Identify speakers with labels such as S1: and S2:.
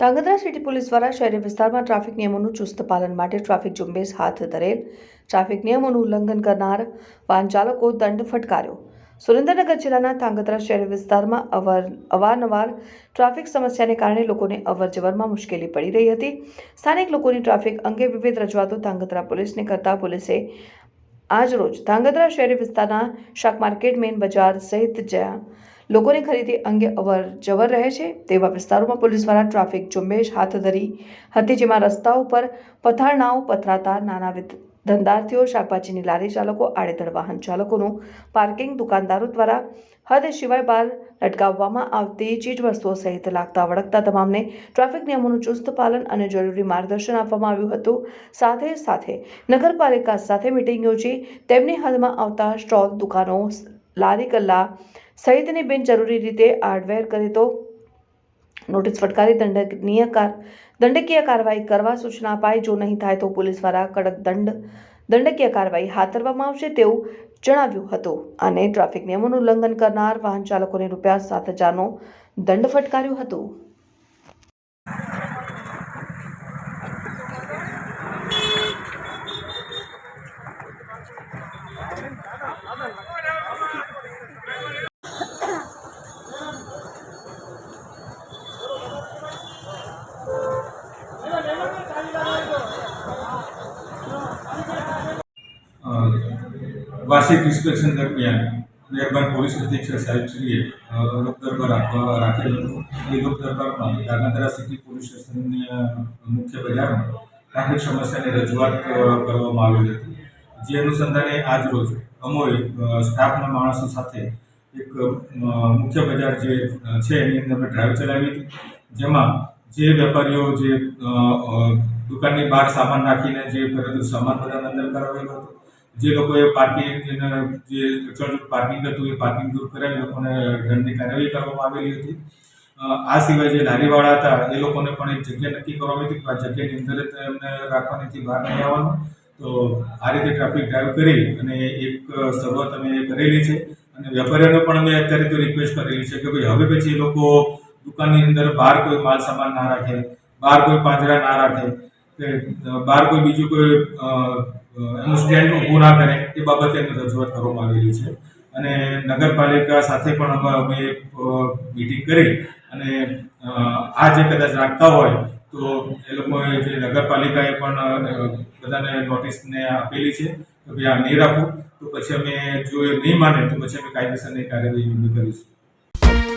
S1: Dhrangadhra city police દ્વારા શહેરી વિસ્તારમાં ટ્રાફિક નિયમોનું ચુસ્ત પાલન માટે ટ્રાફિક ઝુંબેશ હાથ ધરેલ. ટ્રાફિક નિયમોનું ઉલ્લંઘન કરનાર વાહન ચાલકો દંડ ફટકાર્યો. સુરેન્દ્રનગર જિલ્લાના ધાંગધ્રા શહેરી વિસ્તારમાં અવાર, અવારનવાર ટ્રાફિક સમસ્યાને કારણે લોકોને અવરજવરમાં મુશ્કેલી પડી રહી હતી. સ્થાનિક લોકોની ટ્રાફિક અંગે વિવિધ રજૂઆતો ધાંગધ્રા પોલીસને કરતા પોલીસે આજરોજ ધાંગધ્રા શહેરી વિસ્તારના શાક માર્કેટ મેઇન બજાર સહિત જ્યાં લોકોની ખરીદી અંગે અવર જવર રહે છે તેવા વિસ્તારોમાં પોલીસ દ્વારા ટ્રાફિક ઝુંબેશ હાથ ધરી હતી, જેમાં રસ્તાઓ પર પથારણાઓ પથરાતા નાના ધંધાર્થીઓ, શાકભાજીની લારી ચાલકો, આડેધડ વાહન ચાલકોનું પાર્કિંગ દુકાનદારો દ્વારા હદ સિવાય બહાર લટકાવવામાં આવતી ચીજવસ્તુઓ સહિત લાગતા વળગતા તમામને ટ્રાફિક નિયમોનું ચુસ્ત પાલન અને જરૂરી માર્ગદર્શન આપવામાં આવ્યું હતું. સાથે સાથે નગરપાલિકા સાથે મિટિંગ યોજી તેમની હદમાં આવતા સ્ટોલ, દુકાનો, લારી, ગલ્લા સહિતની બિનજરૂરી રીતે હાર્ડવેર કરે તો નોટિસ ફટકારી દંડનીય દંડકીય કાર્યવાહી કરવા સૂચના અપાઈ. જો નહીં થાય તો પોલીસ દ્વારા કડક દંડ, દંડકીય કાર્યવાહી હાથ ધરવામાં આવશે તેવું જણાવ્યું હતું. અને ટ્રાફિક નિયમોનું ઉલ્લંઘન કરનાર વાહન ચાલકોને રૂપિયા સાત હજારનો દંડ ફટકાર્યો હતો.
S2: વાર્ષિક ઇન્સ્પેક્શન દરમિયાન મહેરબાન પોલીસ અધિક્ષક સાહેબશ્રીએ અ, લોક દરબાર રાખવા રાખેલો હતો. એ લોક દરબારમાં ધાંગધ્રા સિટી પોલીસ સ્ટેશનની મુખ્ય બજારમાં ટ્રાફિક સમસ્યાની રજૂઆત કરવામાં આવેલી હતી. જે અનુસંધાને આજ રોજ અમોએ સ્ટાફના માણસો સાથે એક મુખ્ય બજાર જે છે એની અંદર અમે ડ્રાઈવ ચલાવી હતી. જેમાં જે વેપારીઓ જે દુકાનની બહાર સામાન રાખીને જે ખરેખર સામાન બધા અંદર કરાવેલો હતો. જે લોકોએ પાર્કિંગ જે અચળ પાર્કિંગ હતું એ પાર્કિંગ દૂર કરાવી લોકોને દંડની કાર્યવાહી કરવામાં આવેલી હતી. આ સિવાય જે લારીવાળા હતા, એ લોકોને પણ એક જગ્યા નક્કી કરવામાં હતી કે આ જગ્યાની અંદર જ એમને રાખવાની બહાર નહીં આવવાનું. તો આ રીતે ટ્રાફિક ડ્રાઈવ કરી અને એક શરૂઆત અમે કરેલી છે. અને વેપારીઓને પણ અમે અત્યારે તો રિક્વેસ્ટ કરેલી છે કે ભાઈ હવે પછી એ લોકો દુકાનની અંદર બહાર કોઈ માલ સામાન ના રાખે, બહાર કોઈ પાંજરા ના રાખે, કે બહાર કોઈ બીજું કોઈ એનું સ્ટેન્ડ ઊભું ના કરે એ બાબતે એમને રજૂઆત કરવામાં આવેલી છે. અને નગરપાલિકા સાથે પણ અમે મિટિંગ કરી અને આ જે કદાચ રાખતા હોય તો એ લોકોએ જે નગરપાલિકાએ પણ બધાને નોટિસને આપેલી છે કે ભાઈ આ નહીં રાખો તો પછી અમે જો એ નહીં માને તો પછી અમે કાયદેસરની કાર્યવાહી કરીશું.